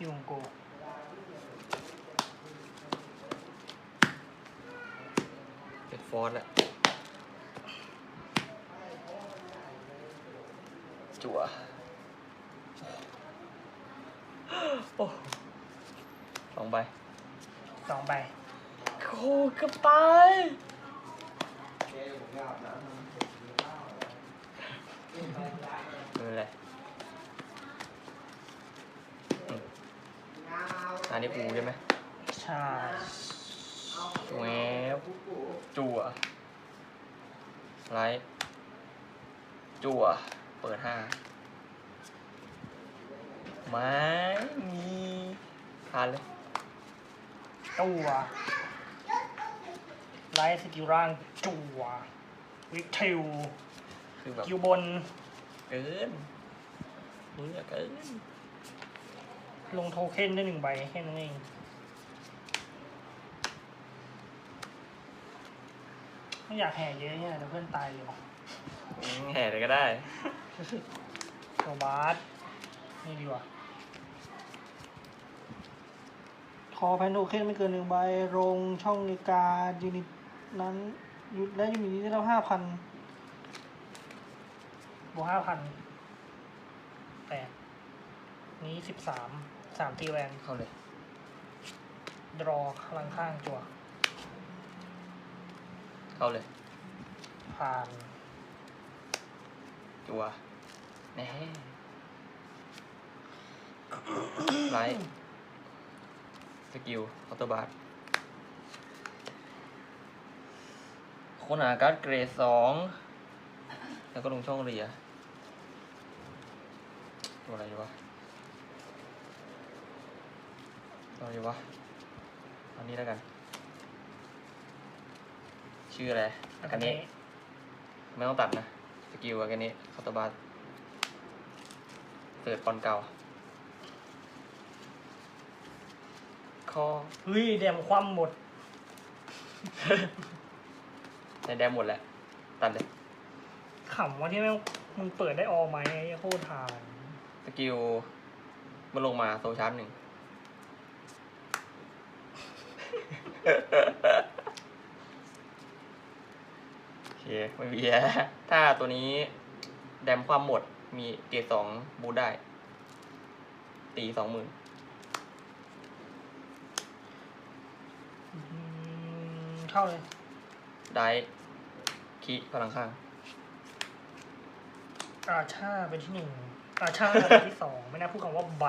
ที่วงโกเป็นฟอสแหละจั่วโอ้สองใบสองใบโอ้เกับตายไม่เป็นไรอืม อันนี้ปูใช่ไหมใช่แหวบจั่วไลท์จั่ว เปิดห้าไม่มีทานเลยตัวไลท์สกิลร่างจั่ววิกเทลคือแบบกิวบนเกินมึงอะเกิน ลงโทเค็นได้หนึ่งใบแค่นั้นเองไม่อยากแห่เยอะเนี่ยเดี๋ยวเพื่อนตายเร็วอืมแห่เลยก็ได้โซบาสนี่ดีกว่าคอแพนโทเค็นไม่เกินหนึ่งใบลงช่องนาฬิกายูนิตนั้นยุดและยูนิตนี้ได้รับห้าพันบวกห้าพันแปดนี้สิบสาม สามตีแวนเข้าเลยดรอพลังข้างจั่วเข้าเลย ผ่านจัวแหน่ไลท์สกิลออโตบาร์โคนาการ์ดเกรดสองแล้วก็ลงช่องเรียตัวอะไรดีวะตัว อะไรดีวะเอานี้แล้วกัน ชื่ออะไรอากาเนะไม่ต้องตัดนะ สกิลอากาเนะคาโตบาร์เปิดปอนเก่าคอเฮ้ยเดมคว่ำหมดในแดมหมดแหละ ตัดเลยขำว่าที่แม่งมึงเปิดได้ออไหมไอ้โคตรทาน สกิลมันลงมาโซชาร์จหนึ่ง โอเคไม่มีแล้วถ้าตัวนี้ แดมความหมดมีเกรดสองบูทได้ ตีสองหมื่นอืมเข้าเลย ได้คีพลังข้าง อาชาเป็นที่หนึ่งอาชาเป็นที่สอง ไม่น่าพูดคำว่าใบ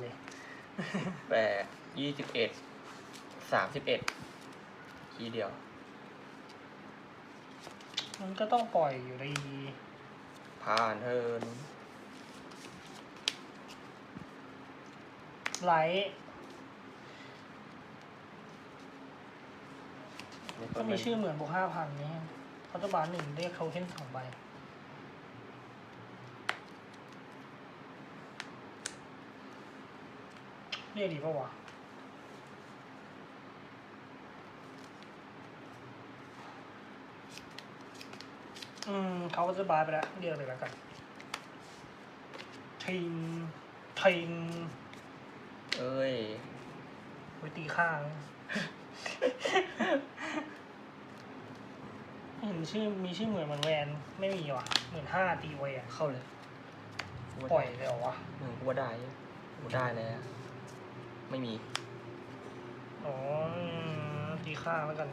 เลย แปดยี่สิบเอ็ด สามสิบเอ็ดคีย์เดียว มันก็ต้องปล่อยอยู่ดีผ่านเทิร์นไลท์ก็มีชื่อเหมือนบวกห้าพันนี่คาตบาร์หนึ่งเรียกโทเค็นสองใบเรียกดีปะวะ อืมเขาก็จะบายไปแล้วเรียกเลยแล้วกันทิงทิงเอ้ยไว้ตีข้าง เห็นชื่อมีชื่อเหมือนเหมือนแวนไม่มีว่ะเหมือนห้าตีแวนเข้าเลยปล่อยเลยเหรอวะอืมกูว่าได้กูได้แล้วไม่มีอ๋ออืมตีข้างแล้วกัน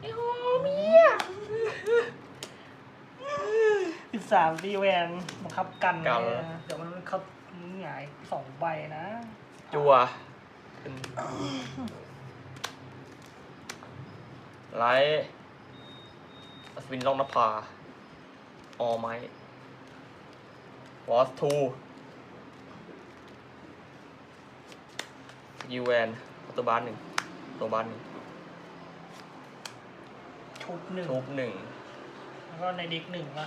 ไอ้โหเมีย สิบสามตีแวนบังคับกัน นะเดี๋ยวมันเขาหงายสองใบนะจัวขึ้นไลท์อัศวินล่องนภาออไม้วอสทูยูแวนอัตโตบาร์หนึ่งตัวบาร์หนึ่งชุบหนึ่งชุบหนึ่ง แล้วก็ในเด็กหนึ่งป่ะ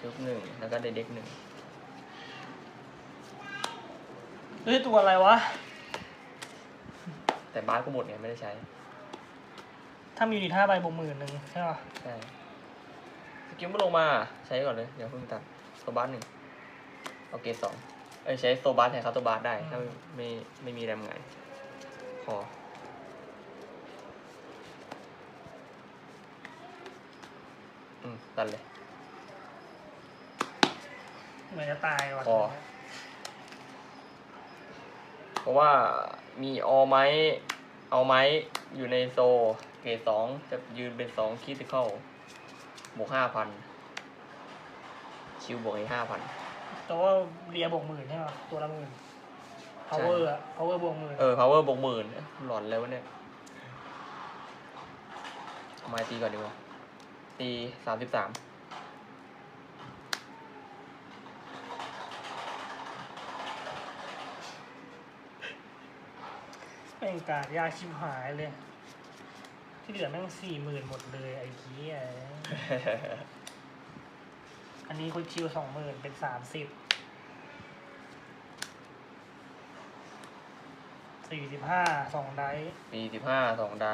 ชุบหนึ่งแล้วก็เด็กหนึ่งเฮ้ยตัวอะไรวะ แต่บาร์ก็หมดไงไม่ได้ใช้ ถ้ามีอยู่ในท่าใบบวกหมื่นหนึ่งใช่ป่ะใช่สกิลไม่ลงมาใช้ก่อนเลยเดี๋ยวเพิ่งตัดตัวบ้านหนึ่งเอาเกรดสองไปอ้ยใช้โซบาร์แทนคาโตบาร์ได้ ถ้าไม่ไม่ไม่มีแรมไงพอ อืมตันเลย เหมือนจะตายว่ะพอ เพราะว่ามีออไม้เอาไม้อยู่ในโซ เกรดสองจะยืนเป็นสองคิติเข้าบวกห้าพันคิวบวกอีกห้าพัน แต่ว่าเรียบวกหมื่นใช่ไหมตัวละหมื่น power อะ power บวกหมื่นเออ power บวกหมื่นเอ๊ะหลอนแล้วะเนี่ยเอาไม้ตีก่อนดีกว่า ตีสามสิบสามเป็นการยากชิบหายเลย ที่เหลือแม่งสี่หมื่นหมดเลยไอ้เหี้ยอันนี้คุณชิวสองหมื่นเป็นสามสิบสี่สิบห้าสองไดส์ตีสิบห้าสองได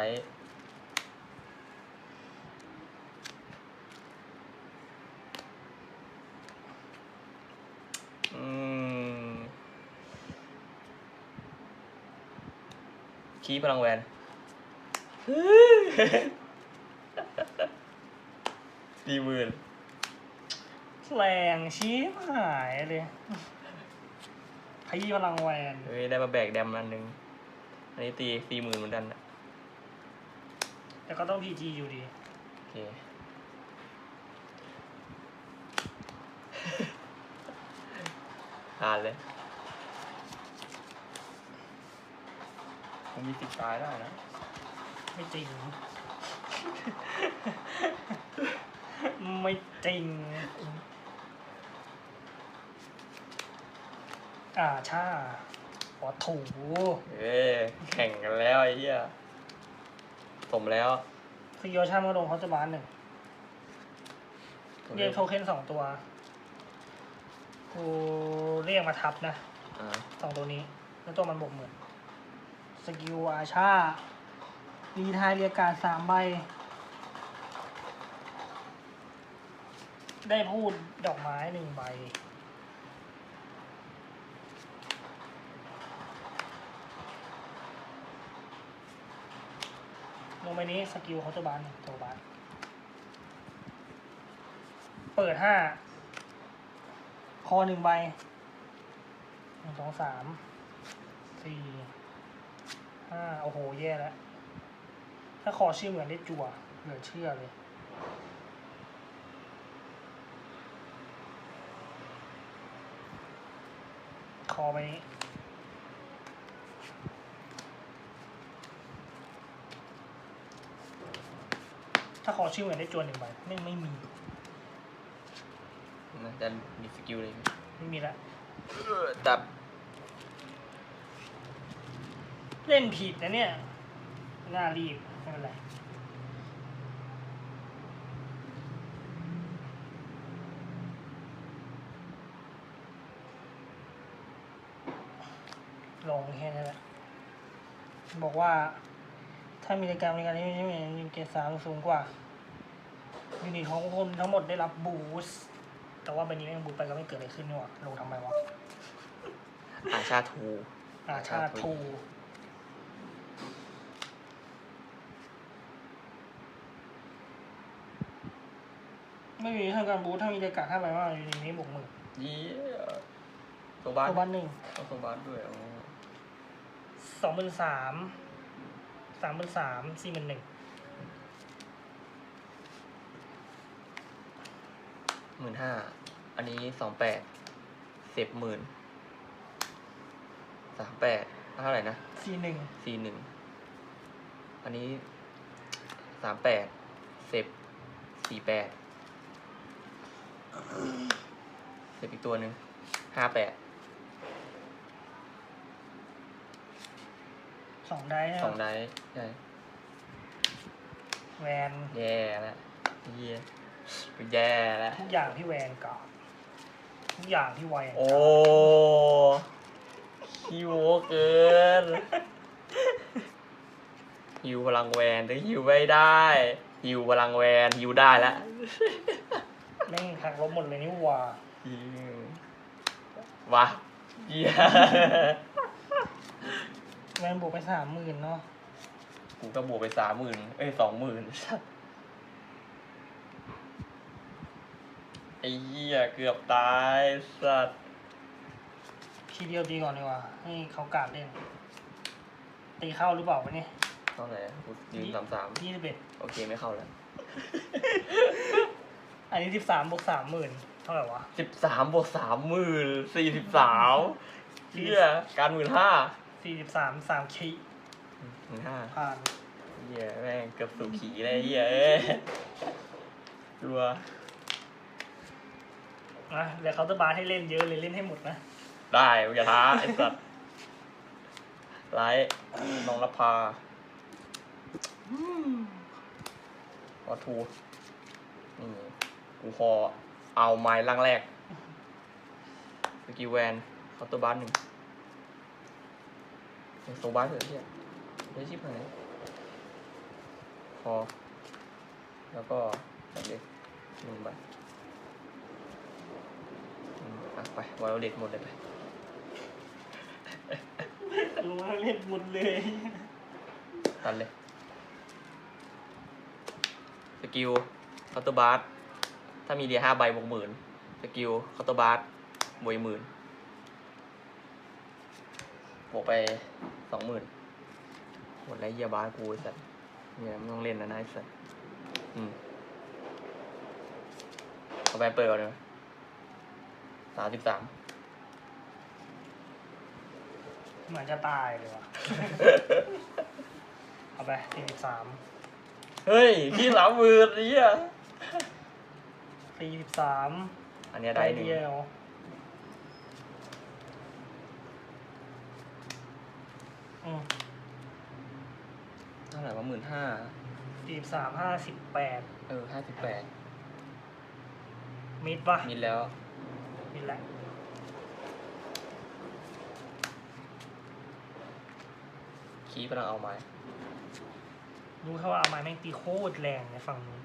คีพลังแวนดีหมื่นแรงชิบหายเลยขยี้พลังแวนเฮ้ยได้มาแบกแดมอันหนึ่งอันนี้ตีสี่หมื่นเหมือนกันนะแต่ก็ต้องพีจีอยู่ดี โอเค อ่านเลย มันมีสิทธิ์ตายได้นะ ไม่จริง ไม่จริง อ่าชาขอถูเอ้ยแข่งกันแล้วไอ้เหี้ยสมแล้วซีโอชาเมื่อลงเขาจะบานหนึ่งเรียกโทเค็นสองตัว กูเรียกมาทับนะอ่า สองตัวนี้ แล้วตัวมันบวกหมื่น สกิลอาชารีไทายเรียการสามใบ ได้พูดดอกไม้หนึ่งใบ ลงไปนี้สกิลเขาจะบานตัวบาน เปิดห้า คอหนึ่งใบหนึ่งสองสามสี่ ห้าโอ้โห แย่แล้ว ถ้าคอชื่อเหมือนได้จั่วเหลือเชื่อเลย คอไปนี้ถ้าขอชื่อเหมือนได้จวนหนึ่งใบไม่ไม่มีน่าจะมีสกิลเลยไม่มีละดับ เล่นผิดนะเนี่ย น่ารีบไม่เป็นไรลงแค่นั้นแหละ บอกว่า ถ้ามีรายการในการที่ไม่ใช่ยูเกสามสูงกว่ายูนิตของคนทั้งหมดได้รับบูสต์แต่ว่าใบนี้แม่งบูสต์ไปก็ไม่เกิดอะไรขึ้นนี่หว่าลงทำไมวะอาชาทูอาชาติทู ไม่มีทางการบูทถ้ามีรายการห้าใบมากอยู่ในนี้บวกหมื่นเยี่ยโซบาร์ตัวบ้านหนึ่งเอาโซบาร์ด้วยอ๋อสองหมื่นสามสามหมื่นสามสี่หมื่นหนึ่งหมื่นห้าอันนี้สองแปดสิบหมื่นสามแปดเท่าไหร่นะสี่หนึ่งสี่หนึ่งอันนี้สามแปดสิบสี่แปด เสร็จอีกตัวหนึ่งห้าแปดสองได้นะสองได้ใช่แวนแย่แล้วเยี่ยแย่แล้วทุกอย่างที่แวนกับทุกอย่างที่แวนโอ้ฮิวเกินฮิวพลังแวนแต่ฮิวไม่ได้ฮิวพลังแวนฮิวได้แล้วแม่งหักลบหมดเลยนี่หว่าฮิววะเหี้ยแวนบวกไปสามหมื่นเนาะกูก็บวกไปสามหมื่นเอ้ยสองหมื่นไอ้เหี้ยเกือบตายสัตว์ทีเดียวตีก่อนดีกว่า ให้เขากาดเล่น ตีเข้าหรือเปล่าวะเนี่ยเท่าไหร่อะกูยืนสามสามยี่สิบเอ็ดโอเคไม่เข้าแล้ว อันนี้สิบสามบวกสามหมื่นเท่าไหร่วะสิบสามบวกสามหมื่นสี่สิบสามเหี้ยการหมื่นห้าสี่สิบสามสามขีหมื่นห้าผ่านเหี้ยแม่งเกือบสู่ขี่เลยเหี้ยเอ้ยรัวนะเดี๋ยวเขาจะบาร์ให้เล่นเยอะเลยเล่นให้หมดนะ ได้มึงอย่าท้าไอ้สัตว์ไลท์น้องรพาวัตทูนี่ กูขอเอาไม้ล่างแรกสกิลแวนเคาน์เตอร์บาร์หนึ่งโซบาร์เถอะเฮียเฮ้ยชิบหายคอแล้วก็แบบนี้หนึ่งใบอืมอะไปวอลเล็ตหมดเลยไปรู้ว่าเล่นหมดเลยตันเลย สกิลเคาน์เตอร์บาร์ ถ้ามีเดียห้าใบบวกหมื่นสกิลเคาน์เตอร์บาร์บวกหมื่นบวกไปสองหมื่นหมดแล้วเยียบาร์กูไอ้สัสเนี่ยไม่ต้องเล่นนะนายสัสอืมเอาไปเปิดก่อนเลยสามสิบสามเหมือนจะตายเลยว่ะ เอาไปสี่สิบสาม เฮ้ยขี้สามหมื่นไอ้เหี้ย สี่สิบสามอันเนี้ยไปได้หนึ่งเดียวอืมเท่าไหร่ว่าหมื่นห้าสี่สิบสามห้าสิบแปดเออห้าสิบแปดมิดปะมิดแล้วมิดแหละคีกำลังเอาไม้รู้แค่ว่าเอาไม้แม่งตีโคตรแรงในฝั่งนู้น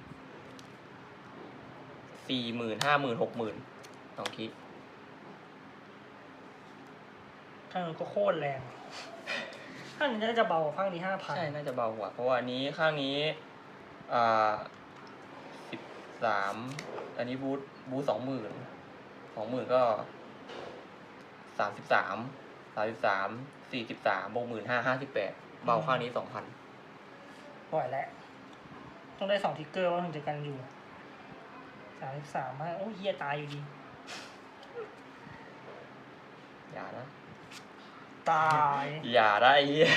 สี่หมื่นห้าหมื่นหกหมื่นสองคีข้างนู้นก็โคตรแรง ข้างนี้น่าจะเบาข้างนี้ห้าพันใช่ น่าจะเบากว่า เพราะว่าอันนี้ข้างนี้ อ่าสิบสามอันนี้บูทบูทสองหมื่นสองหมื่นก็สามสิบสามสามสิบสามสี่สิบสามบวกหมื่นห้าห้าสิบแปดเบาข้างนี้สองพันปล่อยแล้ว ต้องได้สองทิกเกอร์ว่าถึงจะกันอยู่ สามสิบสามโอ้เฮียตายอยู่ดี อย่านะ ตาย อย่าได้ไอ้เหี้ย